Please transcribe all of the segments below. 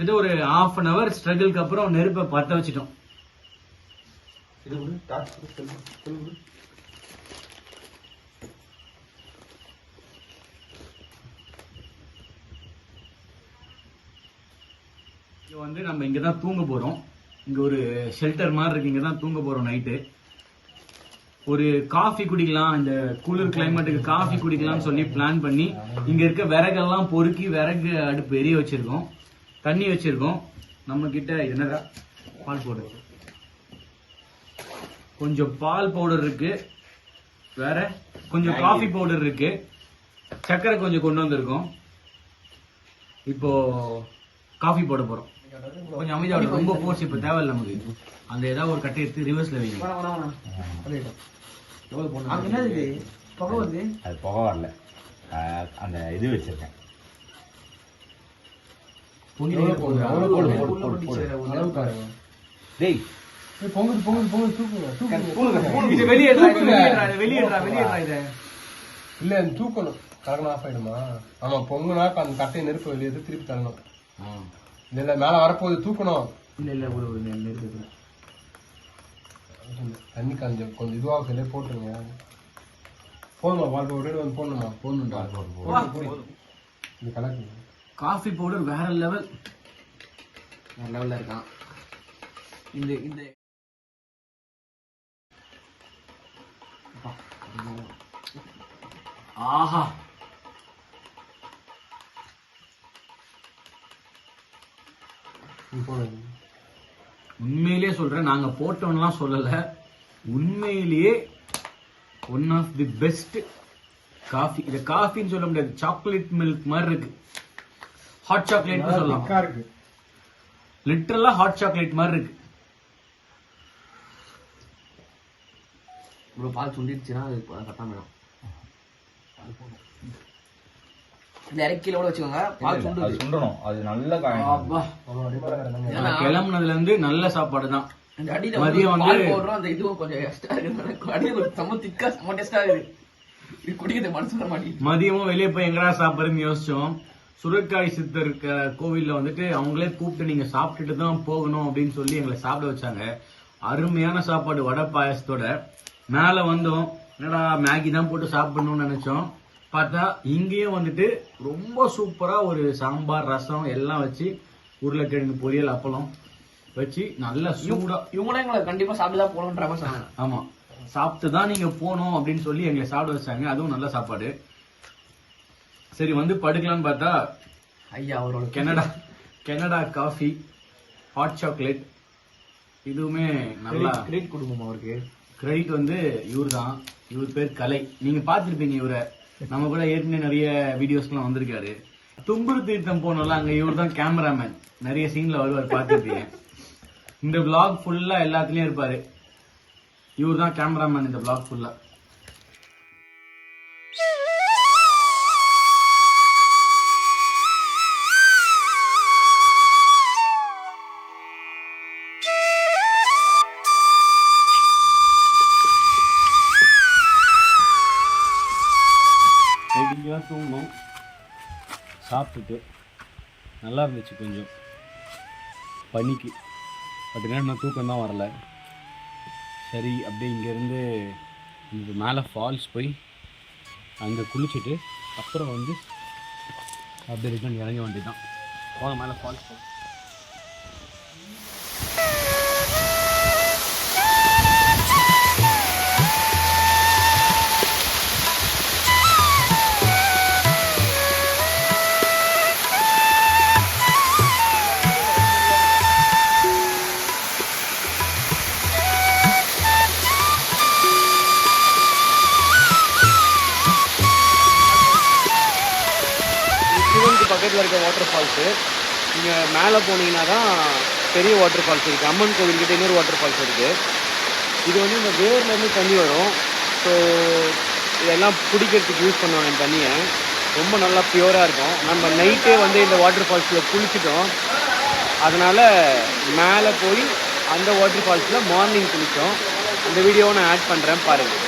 கிட்டத்தட்ட ஒரு half an hour ஸ்ட்ரகிள்க்கு அப்புறம் நெருப்பை பத்த வச்சிட்டோம். இங்க வந்து நம்ம இங்க தான் தூங்க போறோம். இங்க ஒரு ஷெல்டர் மாதிரி இருக்கு இங்க தான் தூங்க போறோம் நைட்டு ஒரு காஃபி குடிக்கலாம் இந்த குளிர் கிளைமேட்டுக்கு காஃபி குடிக்கலாம்னு சொல்லி பிளான் பண்ணி இங்க இருக்க விறகெல்லாம் பொறுக்கி விறகு அடுப்பு எரிய வச்சிருக்கோம். தண்ணி வச்சிருக்கோம். நம்ம கிட்ட என்னடா பால் பவுடர் கொஞ்சம் பால் பவுடர் இருக்கு. வேற கொஞ்சம் காஃபி பவுடர் இருக்கு. சர்க்கரை கொஞ்சம் கொண்டு வந்திருக்கோம். இப்போ காஃபி போட போறோம். கொஞ்சம் அமைதியா. ரொம்ப ஃபோர்ஸ் இப்ப தேவையில்ல நமக்கு. அந்த ஏதாவது ஒரு கட்டை எடுத்து ரிவர்ஸ்ல வைங்க. அது புகை வரல. அந்த இது வச்சிருக்கேன் பொங்கி போடு, அவ்வளவு போடு, போடு, போடு, போடு. அளவு பாருங்க டேய் பொங்குது பொங்குது பொங்குது தூக்குங்க தூக்குங்க இது வெளியேறா இது இல்ல தூக்கணும் கரகன் ஆஃப் ஆயிடுமா ஆமா பொங்குனா அந்த கட்டையை நெருப்பு வெளியே திருப்பி தள்ளணும் இல்ல இல்ல மேல வரப்போகுது தூக்கணும் இல்ல இல்ல ஒரு ஒரு நெருப்பு தண்ணி கொஞ்சம் கொஞ்சம் இதுவாக போட்டுருங்க போதுமா பால் பவுடர் வந்து போடணுமா போடணும்டா இது கலக்கு காஃபி பவுடர் வேற லெவல். வேற லெவல்ல இருக்கான். இந்த இந்த. ஆஹா. உண்மையிலேயே சொல்றேன் நாங்க போட்டோம்லாம் சொல்லல. உண்மையிலேயே one of the best coffee. இது காஃபின்னு சொல்ல முடியாது சாக்லேட் மில்க் மாதிரி இருக்கு. ஹாட் சாக்லேட் சொல்லலாம். இருக்கு. லிட்டரலா ஹாட் சாக்லேட் மாதிரி இருக்கு. இவ்வளவு பால் சுண்டிடுச்சுன்னா அது கரெக்டாக இந்த கீழே கூட வச்சுக்கோங்க. பால் அது சுண்டுது. சுண்டணும். அது நல்லா காயணும் அப்பா. அவ்வளோ அடிப்படை கிடந்தாங்க ஏன்னா, கிளம்புனதுல இருந்து நல்ல சாப்பாடு தான் இந்த அடியில மதியம் வந்து வந்து- பால் பவுடரும் அந்த இதுவும் கொஞ்சம் எக்ஸ்ட்ரா இருக்கு அடியில் செம்ம திக்கா செம்ம டேஸ்டா இருக்கு. இது குடிக்கிறது மனசு மாட்டேங்குது. மதியமும் வெளியே போய் எங்கடா சாப்பிடுறதுன்னு யோசிச்சோம். சுரக்காய் சித்தர் கோவில்ல வந்துட்டு அவங்களே கூப்பிட்டு நீங்க சாப்பிட்டுட்டு தான் போகணும் அப்படின்னு சொல்லி எங்களை சாப்பிட வச்சாங்க. அருமையான சாப்பாடு வடை பாயசத்தோட. மேல வந்தோம். என்னடா மேகி தான் போட்டு சாப்பிடணும்னு நினைச்சோம். பார்த்தா இங்கேயும் வந்துட்டு ரொம்ப சூப்பரா ஒரு சாம்பார் ரசம் எல்லாம் வச்சு உருளைக்கிழங்கு பொரியல் அப்பளம் வச்சு நல்லா சூடா இவங்களும் எங்களை கண்டிப்பா சாப்பிட்டு தான் போகணுன்ற மாதிரி சொன்னாங்க. ஆமா. சாப்பிட்டு தான் நீங்க போகணும் அப்படின்னு சொல்லி எங்களை சாப்பிட வச்சாங்க. அதுவும் நல்ல சாப்பாடு. சரி வந்து படுக்கலாம்னு பார்த்தா ஐயா அவரோட Canada Canada coffee hot chocolate இதுவுமே நல்லா கிரெடிட் கொடுப்போம் அவருக்கு. கிரெடிட் வந்து இவர் தான் இவர் பேர் கலை. நீங்க பார்த்திருப்பீங்க இவரை. நம்ம கூட ஏற்கனவே நிறைய வீடியோஸ்லாம் வந்திருக்காரு. தும்புரு தீர்த்தம் போனோம்ல அங்க இவர் தான் கேமராமேன் நிறைய சீன்ல வருவார் பார்த்திருப்பீங்க. இந்த vlog ஃபுல்லா எல்லாத்துலயும் இருப்பாரு. இவர் தான் கேமராமேன் இந்த vlog ஃபுல்லா சாப்பிட்டுட்டு நல்லா இருந்துச்சு கொஞ்சம். பனிக்கு. பட் என்ன தூக்கம் தான் வரல. சரி அப்படியே இங்கேருந்து இங்கே மேலே ஃபால்ஸ் போய் அங்கே குளிச்சுட்டு அப்புறம் வந்து அப்படியே ரிட்டர்ன் இறங்க வேண்டியதுதான். போக மேலே ஃபால்ஸ் போய் மேலே போனீங்கன்னா தான் பெரிய வாட்டர் ஃபால்ஸ் இருக்குது அம்மன் கோவில்கிட்ட இன்னொரு வாட்டர் ஃபால்ஸ் இருக்குது இது வந்து இந்த வேர்லேருந்து தண்ணி வரும். ஸோ இதெல்லாம் பிடிக்கிறதுக்கு யூஸ் பண்ணுவாங்க இந்த தண்ணியை. ரொம்ப நல்லா பியூராக இருக்கும். நம்ம நைட்டே வந்து இந்த வாட்டர் ஃபால்ஸில் குளிச்சிட்டோம். அதனால் மேலே போய் அந்த வாட்டர் ஃபால்ஸில் மார்னிங் குளித்தோம் அந்த வீடியோவை நான் ஆட் பண்ணுறேன் பாருங்கள்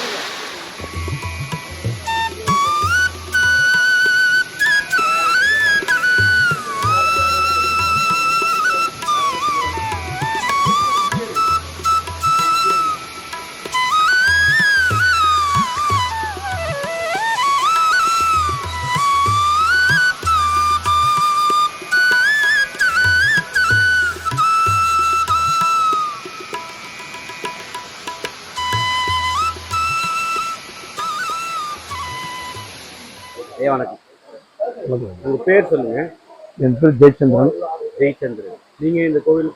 பேர் சொல்லுங்க. என் பேர் ஜெயச்சந்திரன். ஜெயச்சந்திரன். நீங்க இந்த கோவில்?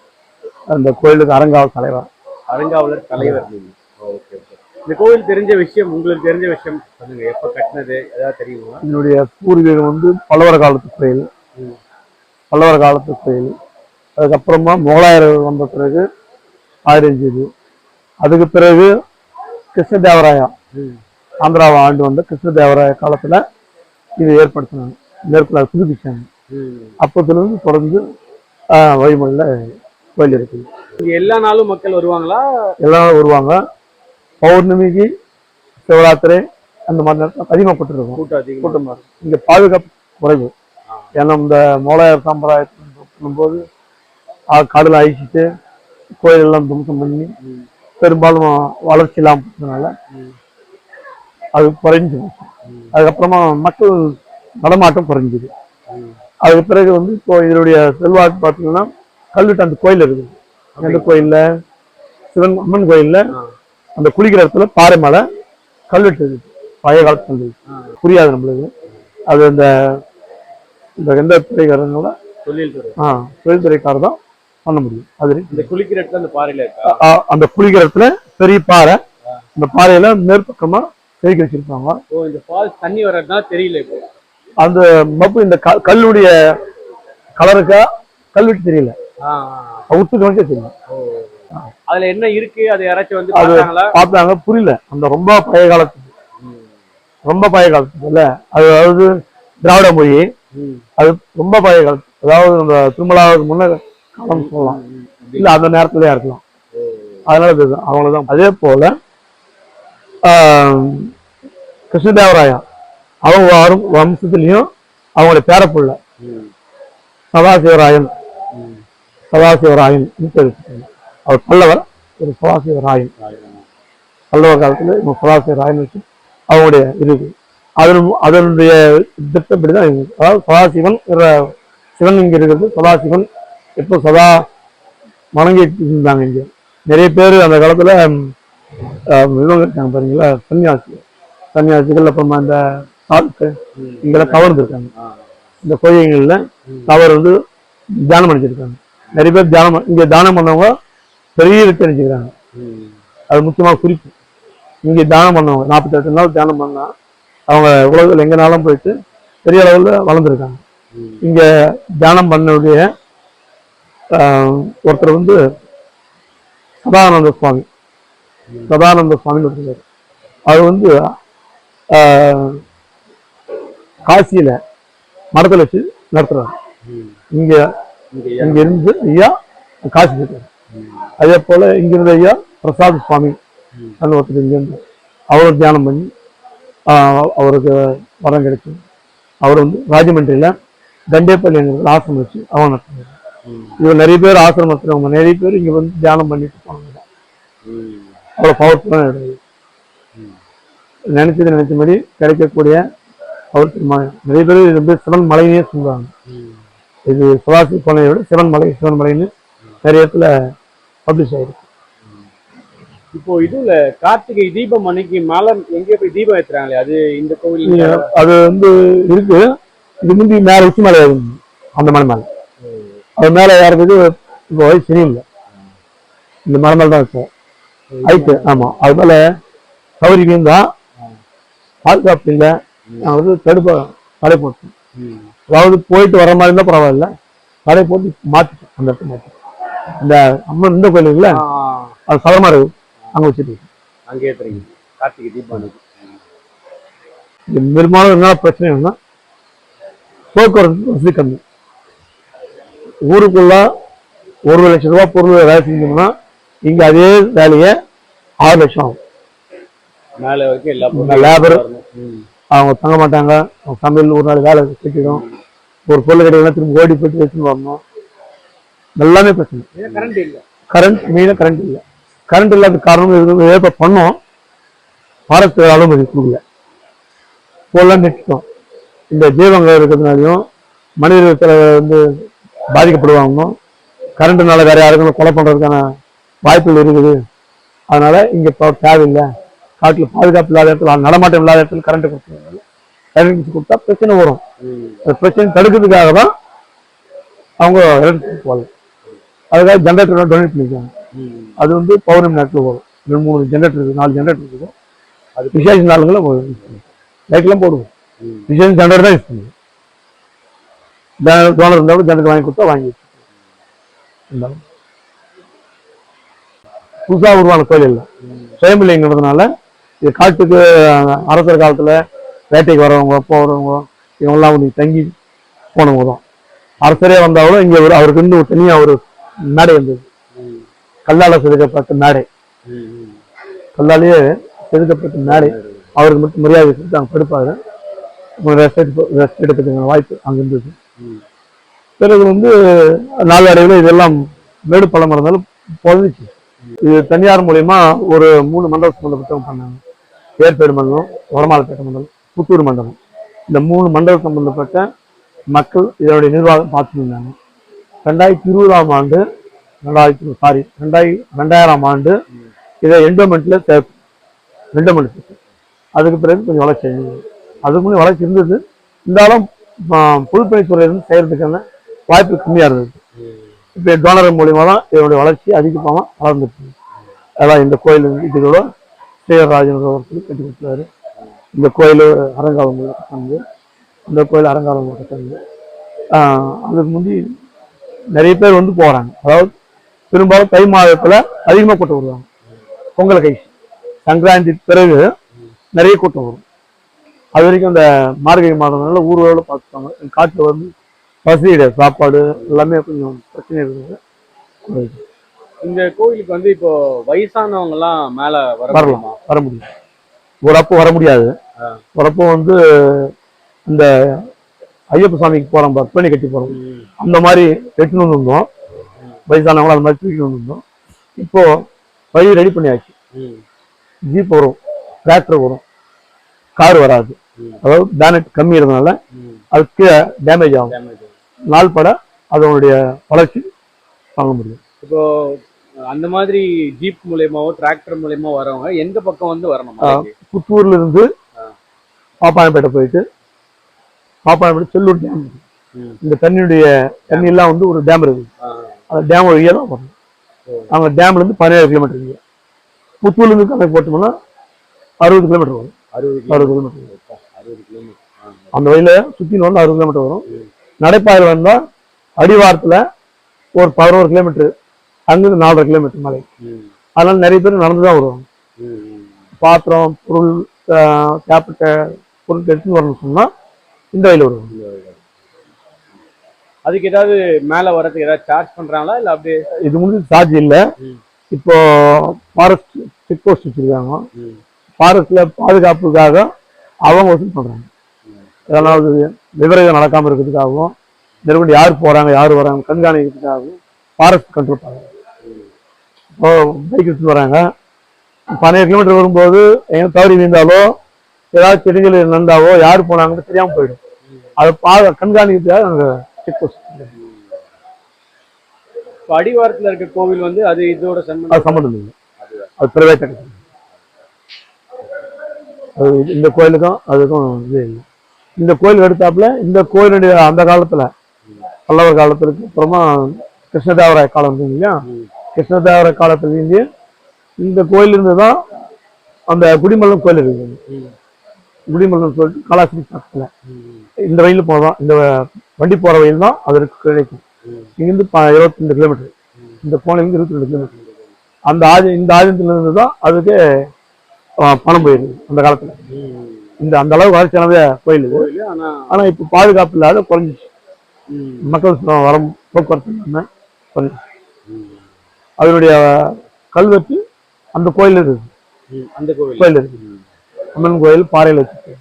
அந்த கோயிலுக்கு அரங்காவல் தலைவர். அறங்காவலர் தலைவர் நீங்க. Okay okay. இந்த கோவில் தெரிஞ்ச விஷயம் உங்களுக்கு தெரிஞ்ச விஷயம் சொல்லுங்க. எப்ப கட்டினது ஏதாவது தெரியுமா? என்னுடைய பூர்வீகம் வந்து பல்லவர் காலத்து கோயில். பல்லவர் காலத்து கோயில். அதுக்கப்புறமா முகலாயர்கள் வந்த பிறகு ஆயிரஞ்சு அதுக்கு பிறகு கிருஷ்ணதேவராயா. ஆந்திராவை ஆண்டு வந்த கிருஷ்ணதேவராய காலத்துல இது ஏற்படுத்தினாங்க. மேற்கொள்ள புதுப்பிச்சாங்க. அப்போதுலேருந்து தொடர்ந்து ஆஹ், வழிமுறையில கோயில் இருக்குது எல்லா நாளும் மக்கள் வருவாங்களா? எல்லாரும் வருவாங்க. பௌர்ணமிக்கு சிவராத்திரி அந்த மாதிரி நேரத்தில் அதிகமாக கூட்டம் கூட்டம் கூட்டமாக இங்கே பாதுகாப்பு குறைவு. ஏன்னா இந்த மோளையர் சம்பிரதாயத்தில் பண்ணும்போது காடில் அழிச்சிட்டு கோயிலெல்லாம் தும்சம் பண்ணி பெரும்பாலும் வளர்ச்சி இல்லாமல் போனதுனால அது குறைஞ்சு. அதுக்கப்புறமா மக்கள் நடமாட்டம் குறைஞ்சுது. அதுக்கு பிறகு வந்து இப்போ இதனுடைய செல்வாக்கு பார்த்தீங்கன்னா கல்வெட்டு அந்த கோயில் இருக்குது. அந்த கோயில்ல சிவன் அம்மன் கோயில்ல அந்த குளிக்கிற இடத்துல பாறை மலை கல்வெட்டு இருக்குது. பழைய காலத்து கல்வெட்டு. புரியாது நம்மளுக்கு. அது இந்த இந்த எந்த துறைக்காரங்கள? தொழில் துறை ஆ தொழில்துறைக்காரர் தான் பண்ண முடியும். அது இந்த குளிக்கிற இடத்துல அந்த பாறையில அந்த குளிக்கிற இடத்துல பெரிய பாறை அந்த பாறையில மேற்பக்கமா செதுக்கி வச்சிருப்பாங்க. ஓ இந்த ஃபால்ஸ் தண்ணி வர்றதுனால தெரியல இப்போ. அந்த மப்பு இந்த கல்லுடைய கலருக்கா கல்வெட்டு தெரியல. ஆ, உத்து கணக்கே தெரியல. அதுல என்ன இருக்கு? அது யாராச்சும் வந்து பார்த்தாங்க. புரியல. அந்த ரொம்ப பழைய காலத்துக்கு ரொம்ப பழைய அது அதாவது திராவிட மொழி. அது ரொம்ப பழைய காலத்து. அதாவது அந்த திருமலாவுக்கு முன்ன காலம் சொல்லலாம். இல்ல அந்த நேரத்துலயே இருக்கலாம். அதனால அவங்களதான் அதே போல கிருஷ்ணதேவராயா. அவங்க வரும் வம்சத்துலயும் அவங்களுடைய பேரப்புள்ள. சதாசிவராயன். சதாசிவராயன். அவர் பல்லவர் ஒரு சதாசிவராயன். பல்லவர் காலத்துல இவங்க சதாசிவராயன் வச்சு அவங்களுடைய இருக்கு அதன் அதனுடைய திட்டப்படி தான் அதாவது சதாசிவன் சிவன் இங்க இருக்கிறது சதாசிவன் எப்போ சதா வணங்கிட்டு இருந்தாங்க இங்க. நிறைய பேர் அந்த காலத்துல இவங்க இருக்காங்க பாருங்களா சன்னியாசி சன்னியாசிகள். அப்புறமா இந்த சால்ட்டு கவர்ந்துருக்காங்க. இந்த கோயில்களில் அவர் வந்து தியானம் பண்ணிச்சிருக்காங்க. நிறைய பேர் தியானம் இங்கே தானம் தியானம் பண்ணவங்க பெரிய வெற்றி அடைஞ்சுக்கிறாங்க. அது முக்கியமாக குறிப்பு. இங்கே தியானம் பண்ணவங்க நாற்பத்தெட்டு நாள் தியானம் பண்ணா அவங்க உலகத்தில் எங்கேனாலும் போயிட்டு பெரிய அளவில் வளர்ந்துருக்காங்க. இங்கே தியானம் பண்ணக்கூடிய ஒருத்தர் வந்து சதானந்த சுவாமி. சதானந்த சுவாமின்னு ஒருத்தர் அவர் வந்து காசியில மடத்துல வச்சு நடத்துறாரு இங்க இங்க இருந்து ஐயா காசி போயிட்டாரு. அதே போல இங்க இருந்த ஐயா பிரசாத் சுவாமி அந்த ஒருத்தர் இங்க இருந்து அவர் தியானம் பண்ணி அவருக்கு வரம் கிடைச்சு. அவர் வந்து ராஜமன்றியில தண்டேப்பள்ளிங்கிற ஆசிரமம் வச்சு அவன் நடத்துறாரு. இவர் நிறைய பேர் ஆசிரமம் நடத்துறவங்க நிறைய பேர் இங்க வந்து தியானம் பண்ணிட்டு போனாங்க. அவ்வளோ பவர்ஃபுல்லான இது. நினைச்சது நினைச்ச மாதிரி கிடைக்கக்கூடிய அவர் நிறைய பேர் இது வந்து சிவன் மலைன்னே சொல்லுவாங்க. இது சிவாசி கோணையை விட சிவன் மலை சிவன் மலைன்னு நிறைய இடத்துல பப்ளிஷ் ஆயிருக்கு. இப்போ இதுல கார்த்திகை தீபம் அன்னைக்கு மேல எங்கேயோ போய் தீபம் ஏத்துறாங்களே அது இந்த கோவில் அது வந்து இருக்கு. இது முந்தி மேல உச்சி மலை. அந்த மலை மேல. அது மேல ஏறதுக்கு இப்போ வயசு சரியும் இல்லை. இந்த மலை மேல தான் இருக்கும். ஹைட்டு ஆமா. அது மேல சௌரி வீந்தா பாதுகாப்பு இல்லை. நான் வந்து தடுப்ப தடை போட்டேன் அதாவது போயிட்டு வர மாதிரி இருந்தா பரவாயில்ல. தடை போட்டு மாத்திட்டேன். அந்த இடத்த மாத்திட்டேன். இந்த அம்மன் இந்த கோயில் இருக்குல்ல? அது சதமா இருக்கு அங்க வச்சுட்டு அங்கே கார்த்திகை தீபம் பெரும்பாலும் என்ன பிரச்சனைன்னா போக்குவரத்து வசதி கம்மி. ஊருக்குள்ள ஒரு லட்சம் ரூபாய் பொருள் வேலை செஞ்சோம்னா இங்க அதே வேலையை ஆறு லட்சம் ஆகும். மேல வரைக்கும் லேபர். அவங்க தங்க மாட்டாங்க. அவங்க சமையல் ஒரு நாள் வேலை கட்டிடும் ஒரு பொருள் கிடைக்கலாம் திரும்ப ஓடி போயிட்டு வச்சுன்னு வரணும். எல்லாமே பிரச்சனை. கரண்ட் இல்ல? கரண்ட் மெயினாக கரண்ட் இல்லை. கரண்ட் இல்லாத காரணம் ஏற்ப பண்ணோம். ஃபாரஸ்ட் அனுமதி கொடுக்கல. போலாம் நிறுத்தம் இந்த ஜீவங்கள் இருக்கிறதுனாலையும் மனிதர்கள் வந்து பாதிக்கப்படுவாங்க. கரண்ட்னால வேற யாருக்கும் கொலை பண்றதுக்கான வாய்ப்புகள் இருக்குது. அதனால இங்க இப்போ தேவையில்லை. காட்டில் பாதுகாப்பு இல்லாத இடத்துல நடமாட்டம் இல்லாத இடத்துல கரண்ட் கொடுத்ததுனால எலக்ட்ரிசிட்டி கொடுத்தா பிரச்சனை வரும். அந்த பிரச்சனை தடுக்கிறதுக்காக தான் அவங்க எலக்ட்ரிசிட்டி போகல அதுக்காக ஜென்ரேட்டர் டொனேட் பண்ணிருக்காங்க அது வந்து பௌர்ணமி நேரத்தில் வரும். ரெண்டு மூணு ஜென்ரேட்டர் இருக்கு நாலு ஜென்ரேட்டர் இருக்கும் அது விசேஷ நாளுங்களில் லைட்லாம் போடுவோம். விசேஷ ஜென்ரேட்டர் தான் யூஸ் பண்ணுவோம். டோனர் இருந்தாலும் ஜென்ரேட்டர் வாங்கி கொடுத்தா வாங்கி. இருந்தாலும் புதுசாக உருவான கோயில் இல்லை. சுயமில்லைங்கிறதுனால இது காட்டுக்கு அரசர் காலத்தில் வேட்டைக்கு வரவங்க போகிறவங்க இவங்கெல்லாம் அவனுக்கு தங்கி போனவங்க தான். அரசரே வந்தாலும் இங்கே ஒரு அவருக்கு இன்னும் ஒரு தனியாக ஒரு மேடை இருந்தது. கல்லால் செதுக்கப்பட்ட மேடை. கல்லாலேயே செதுக்கப்பட்ட மேடை. அவருக்கு மட்டும் மரியாதை கொடுத்து படுப்பாரு. ரெஸ்ட் எடுத்து ரெஸ்ட் வாய்ப்பு அங்கே இருந்தது. பிறகு வந்து நாளடைவில் இதெல்லாம் மேடு பழம் இருந்தாலும் பொழுதுச்சு இது தனியார் மூலயமா ஒரு மூணு மண்டல சம்பந்தப்பட்டவங்க பண்ணாங்க. ஏற்பேடு மண்டலம் வடமாலப்பேட்டை மண்டலம் புத்தூர் மண்டலம் இந்த மூணு மண்டலம் சம்பந்தப்பட்ட மக்கள் இதனுடைய நிர்வாகம் பார்த்துட்டு இருந்தாங்க ரெண்டாயிரத்தி இருபதாம் ஆண்டு ரெண்டாயிரத்தி சாரி ரெண்டாயி ரெண்டாயிரம் ஆண்டு இதை என்டோமெண்ட்ல சேர்த்து என்டோமெண்ட் அதுக்கு பிறகு கொஞ்சம் வளர்ச்சி அடைஞ்சது. அதுக்கு முன்னே வளர்ச்சி இருந்தது. இருந்தாலும் ஆஹ், பொதுப்பணித்துறையிலிருந்து செய்கிறதுக்கான வாய்ப்பு கம்மியாக இருந்தது. இப்போ டோனர் மூலியமாக தான் இதனுடைய வளர்ச்சி அதிகமாக வளர்ந்துருக்கு அதான் இந்த கோயில் இதோட ஸ்ரீராஜன் ஒருத்தர் கட்டி கொடுத்தாரு. இந்த கோயில் அரங்காவல் கட்டணது இந்த கோயில் அரங்காவல் கட்டணது அதுக்கு முந்தி நிறைய பேர் வந்து போகிறாங்க அதாவது பெரும்பாலும் தை மாதத்தில் அதிகமாக கூட்டம் வருவாங்க. பொங்கல் கை சங்கராந்தி பிறகு நிறைய கூட்டம் வரும். அது வரைக்கும் அந்த மார்கழி மாதம்னால ஊர்வலம் பார்த்துப்பாங்க. காட்டில் வந்து வசதி கிடையாது. சாப்பாடு எல்லாமே கொஞ்சம் பிரச்சனை இருக்குது இந்த கோயிலுக்கு வந்து இப்போ வயசானவங்க எல்லாம் மேல வர வரலாம்? வர முடியும். ஒரு அப்போ வர முடியாது. அப்போ வந்து இந்த ஐயப்ப சாமிக்கு போறோம் பற்பணி கட்டி போறோம். அந்த மாதிரி எட்டுன்னு இருந்தோம் வயசானவங்களும் அந்த மாதிரி தூக்கிட்டு இருந்தோம் இப்போ வழி ரெடி பண்ணியாச்சு. ஜீப் வரும் டிராக்டர் வரும். கார் வராது. அதாவது பேனட் கம்மி இருந்தனால. அதுக்கு டேமேஜ் ஆகும். நாள் பட அதனுடைய வளர்ச்சி வாங்க முடியும். இப்போ அந்த மாதிரி ஜீப் மூலியமாவோ டிராக்டர் மூலியமா வரவங்க எந்த பக்கம் வந்து வரணும்? புத்தூர்ல இருந்து பாப்பாயப்பேட்டை போயிட்டு பாப்பாயப்பேட்டை செல்லூர் டேம் இருக்கு. இந்த தண்ணியுடைய தண்ணி எல்லாம் வந்து ஒரு டேம் இருக்குது. ஆ. அந்த டேம் வழியா தான் வரணும். அங்க டேம்ல இருந்து பதினேழு கிலோமீட்டர் இருக்கு புத்தூர்ல இருந்து கணக்கு போட்டோம்னா அறுபது கிலோமீட்டர் வரும். அறுபது கிலோமீட்டர். அறுபது கிலோமீட்டர் அந்த வழியில சுத்தி வந்து அறுபது கிலோமீட்டர் வரும். நடைபாதையில் வந்தா அடிவாரத்துல ஒரு பதினோரு கிலோமீட்டர் அங்கிருந்து நாலரை கிலோமீட்டர் மலை. அதனால நிறைய பேர் நடந்து தான் வருவாங்க. பாத்திரம் பொருள் கேப்பிட்ட பொருள் எடுத்துன்னு வரணும்னு சொன்னா இந்த வழியில் வருவாங்க. அதுக்கு ஏதாவது மேல வரதுக்கு ஏதாவது சார்ஜ் பண்றாங்களா? இல்ல அப்படியே இது முடிஞ்சு சார்ஜ் இல்லை. இப்போ ஃபாரஸ்ட் செக் போஸ்ட் வச்சிருக்காங்க. ஃபாரஸ்ட்ல பாதுகாப்புக்காக அவங்க வசூல் பண்றாங்க. ஏதாவது விபரீதம் நடக்காம இருக்கிறதுக்காகவும் நெருக்கடி யார் போறாங்க யார் வராங்க கண்காணிக்கிறதுக்காகவும் ஃபாரஸ்ட் கண்ட்ரோல் பண்றாங்க. இப்போ பைக் எடுத்துட்டு வராங்க. பன்னெண்டு கிலோமீட்டர் வரும்போது எங்க தவறி விழுந்தாலோ ஏதாவது செடிகள் நடந்தாவோ யார் போனாங்கன்னு தெரியாம போயிடும். அதை பா கண்காணிக்கிறதுக்காக அங்கே செக் போஸ்ட் அடிவாரத்துல இருக்க கோவில் வந்து அது இதோட சம்பந்தம் சம்மந்தம் இல்லை. அது பிரைவேட் அது இந்த கோயிலுக்கும் அதுக்கும் இது இல்லை. இந்த கோயில் எடுத்தாப்புல இந்த கோயிலுடைய அந்த காலத்துல பல்லவர் காலத்துக்கு அப்புறமா கிருஷ்ணதேவராய காலம் இல்லையா? கிருஷ்ணதேவர காலத்துலேருந்து இந்த கோயிலிருந்து தான் அந்த குடிமல்லம் கோயில் இருக்குது. குடிமல்லம் சொல்லிட்டு காலாசிரி பக்கத்தில். இந்த வழியில் போதான் இந்த வண்டி போகிற வழியில் தான் அதற்கு கிடைக்கும் இங்கேருந்து ப- இருபத்தி கிலோமீட்டர் இந்த கோணிலேருந்து இருபத்தி ரெண்டு கிலோமீட்டர் அந்த ஆதி இந்த ஆதினத்துல இருந்து தான் அதுக்கு பணம் போயிருது அந்த காலத்தில். இந்த அந்த அளவு வளர்ச்சியானதே கோயில் இது. ஆனால் இப்போ பாதுகாப்பு இல்லாத குறைஞ்சிச்சு. மக்கள் சு- வர போக்குவரத்து இல்லாமல் குறைஞ்சிச்சு. அதனுடைய கல்வெட்டு அந்த கோயில் இருக்கு. ம், அந்த கோவில். கோயில் இருக்கு. அம்மன் கோயில் பாறையில் வச்சிருக்கு.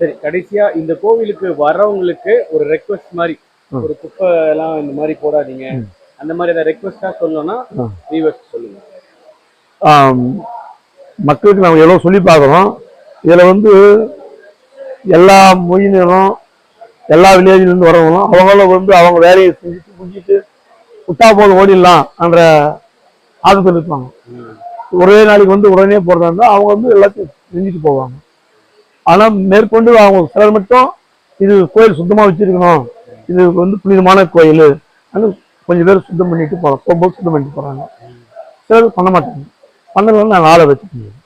சரி கடைசியா இந்த கோவிலுக்கு வர்றவங்களுக்கு ஒரு ரெக்வஸ்ட் மாதிரி. ஒரு குப்பை எல்லாம் இந்த மாதிரி போடாதீங்க. அந்த மாதிரி ஏதாவது ரெக்வஸ்டா சொல்லணும்னா. வியூவர்ஸ் சொல்லுங்க. மக்களுக்கு நம்ம எவ்வளோ சொல்லி பார்க்குறோம். இதில் வந்து எல்லா மொழியினரும் எல்லா வில்லேஜ்லேருந்து வரவங்களும் அவங்கள வந்து அவங்க வேலையை செஞ்சுட்டு முடிஞ்சிட்டு விட்டா போதும் ஓடிடலாம் என்ற ஆதத்தில் இருப்பாங்க. ஒரே நாளைக்கு வந்து உடனே போகிறதா இருந்தால் அவங்க வந்து எல்லாத்தையும் செஞ்சுட்டு போவாங்க. ஆனால் மேற்கொண்டு அவங்க சிலர் மட்டும் இது கோயில் சுத்தமாக வச்சிருக்கணும் இது வந்து புனிதமான கோயில் கொஞ்சம் பேர் சுத்தம் பண்ணிட்டு போகிறோம் போகும்போது சுத்தம் பண்ணிட்டு போகிறாங்க சிலர் பண்ண மாட்டாங்க. பண்ணலாம் நான் ஆளை வச்சுக்கணும்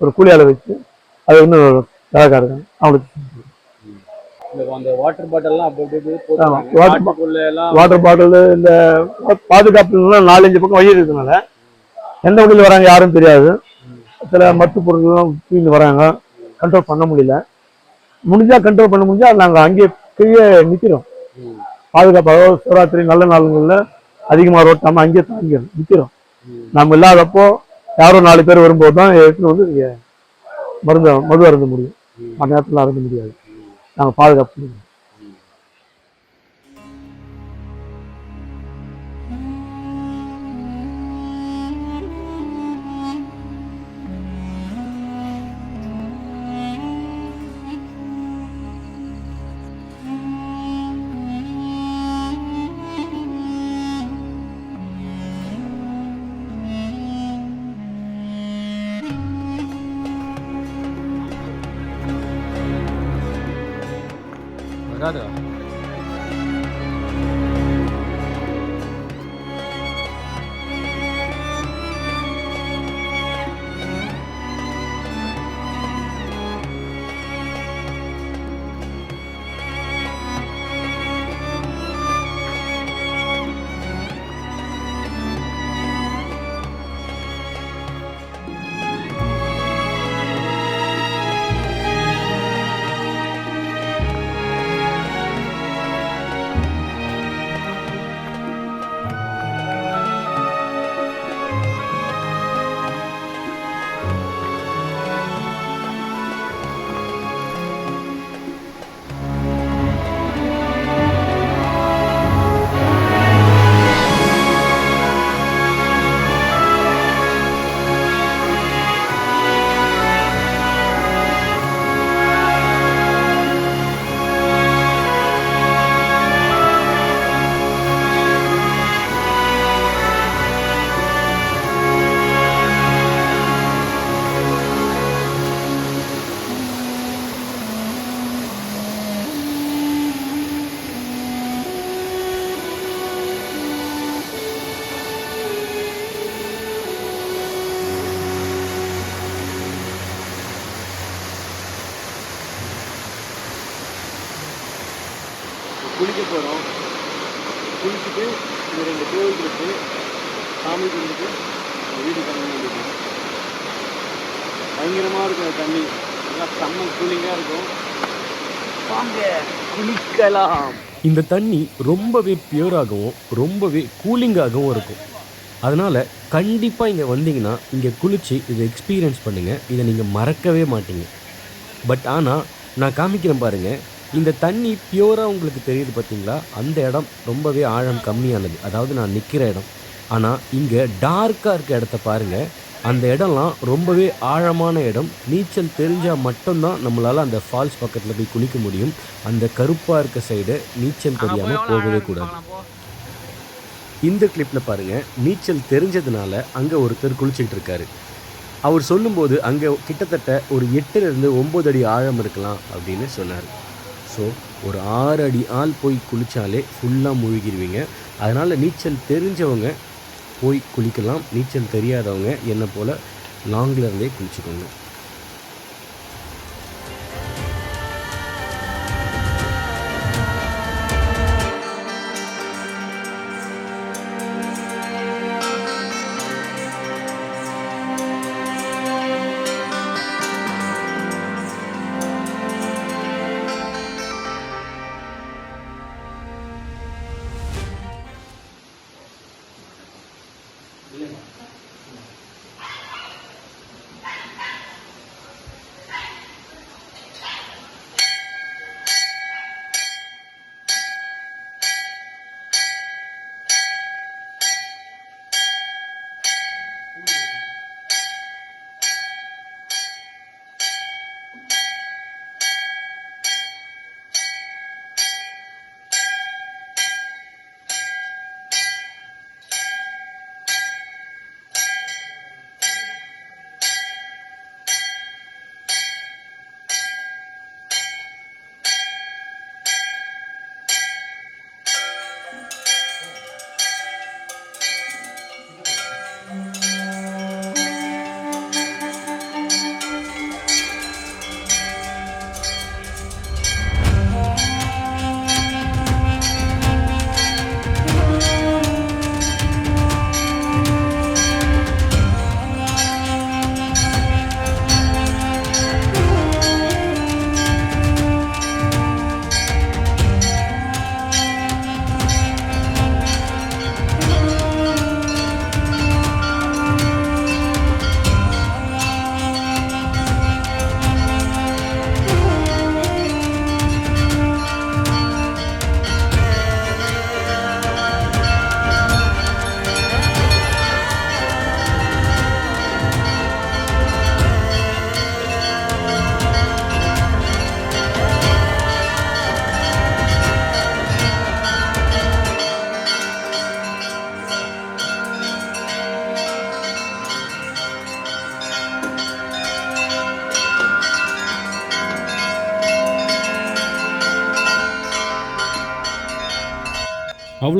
ஒரு கூலி ஆளை வச்சு அது வந்து வேலைக்காரங்க அவங்களுக்கு வாட்டர் பாட்டில் இந்த பாதுகாப்பு நாலஞ்சு பக்கம் வழி இருக்கிறதுனால எந்த வழியில் வராங்க யாரும் தெரியாது. சில மத்து பொருட்கள்லாம் தூக்கிட்டு வராங்க. கண்ட்ரோல் பண்ண முடியல. முடிஞ்சா கண்ட்ரோல் பண்ண முடிஞ்சா நாங்கள் அங்கேயே கீழே நிற்கிறோம். பாதுகாப்பாக சிவராத்திரி நல்ல நாளுங்களில் அதிகமாக ரோட்டாமல் அங்கேயே தாங்கிறோம் நிற்கிறோம் நம்ம இல்லாதப்போ யாரோ நாலு பேர் வரும்போது தான் எடுத்துன்னு வந்து மருந்து மது அருந்த முடியும். அந்த நேரத்தில் அருந்த முடியாது. நாங்கள் பாதுகாப்பு 好的。பயங்கரமாக இருக்கும் தண்ணி. நல்லா செம்ம கூலிங்காக இருக்கும். வாங்க குளிக்கலாம். இந்த தண்ணி ரொம்பவே பியூராகவும் ரொம்பவே கூலிங்காகவும் இருக்கும். அதனால் கண்டிப்பாக இங்கே வந்தீங்கன்னா இங்கே குளித்து இதை எக்ஸ்பீரியன்ஸ் பண்ணுங்கள் இதை நீங்கள் மறக்கவே மாட்டீங்க. பட் ஆனால் நான் காமிக்கிறேன் பாருங்கள் இந்த தண்ணி பியூராக உங்களுக்கு தெரியுது பார்த்தீங்களா அந்த இடம் ரொம்பவே ஆழம் கம்மியானது. அதாவது நான் நிற்கிற இடம். ஆனால் இங்கே டார்க்காக இருக்க இடத்த பாருங்கள் அந்த இடம்லாம் ரொம்பவே ஆழமான இடம். நீச்சல் தெரிஞ்சால் மட்டும்தான் நம்மளால் அந்த ஃபால்ஸ் பக்கத்தில் போய் குளிக்க முடியும். அந்த கருப்பாக இருக்க சைடு நீச்சல் தெரியாமல் போகவே கூடாது. இந்த கிளிப்பில் பாருங்கள் நீச்சல் தெரிஞ்சதுனால அங்கே ஒருத்தர் குளிச்சுக்கிட்டு இருக்காரு. அவர் சொல்லும்போது அங்கே கிட்டத்தட்ட ஒரு எட்டுலேருந்து ஒம்பது அடி ஆழம் இருக்கலாம் அப்படின்னு சொன்னார். ஸோ ஒரு ஆறு அடி ஆள் போய் குளித்தாலே ஃபுல்லாக முழுகிடுவீங்க அதனால் நீச்சல் தெரிஞ்சவங்க போய் குளிக்கலாம். நீச்சல் தெரியாதவங்க என்னை போல் லாங்கில் இருந்தே குளிச்சுக்கோங்க. Bien.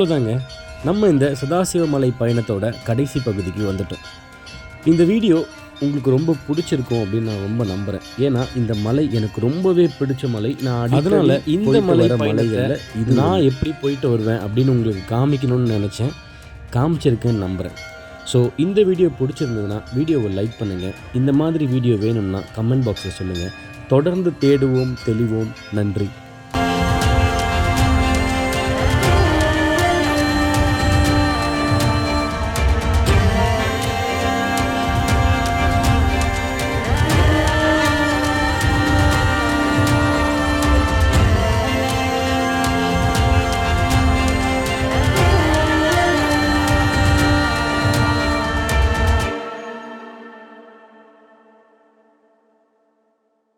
அவ்வளோதாங்க நம்ம இந்த சதாசிவமலை பயணத்தோட கடைசி பகுதிக்கு வந்துட்டோம். இந்த வீடியோ உங்களுக்கு ரொம்ப பிடிச்சிருக்கும் அப்படின்னு நான் ரொம்ப நம்புகிறேன் ஏன்னா இந்த மலை எனக்கு ரொம்பவே பிடிச்ச மலை. நான் அதனால இந்த மலை மலைகளில் இது நான் எப்படி போயிட்டு வருவேன் அப்படின்னு உங்களுக்கு காமிக்கணும்னு நினச்சேன். காமிச்சிருக்கேன்னு நம்புகிறேன் ஸோ இந்த வீடியோ பிடிச்சிருந்ததுன்னா வீடியோவை லைக் பண்ணுங்கள் இந்த மாதிரி வீடியோ வேணும்னா கமெண்ட் பாக்ஸில் சொல்லுங்கள் தொடர்ந்து தேடுவோம் தெளிவோம். நன்றி.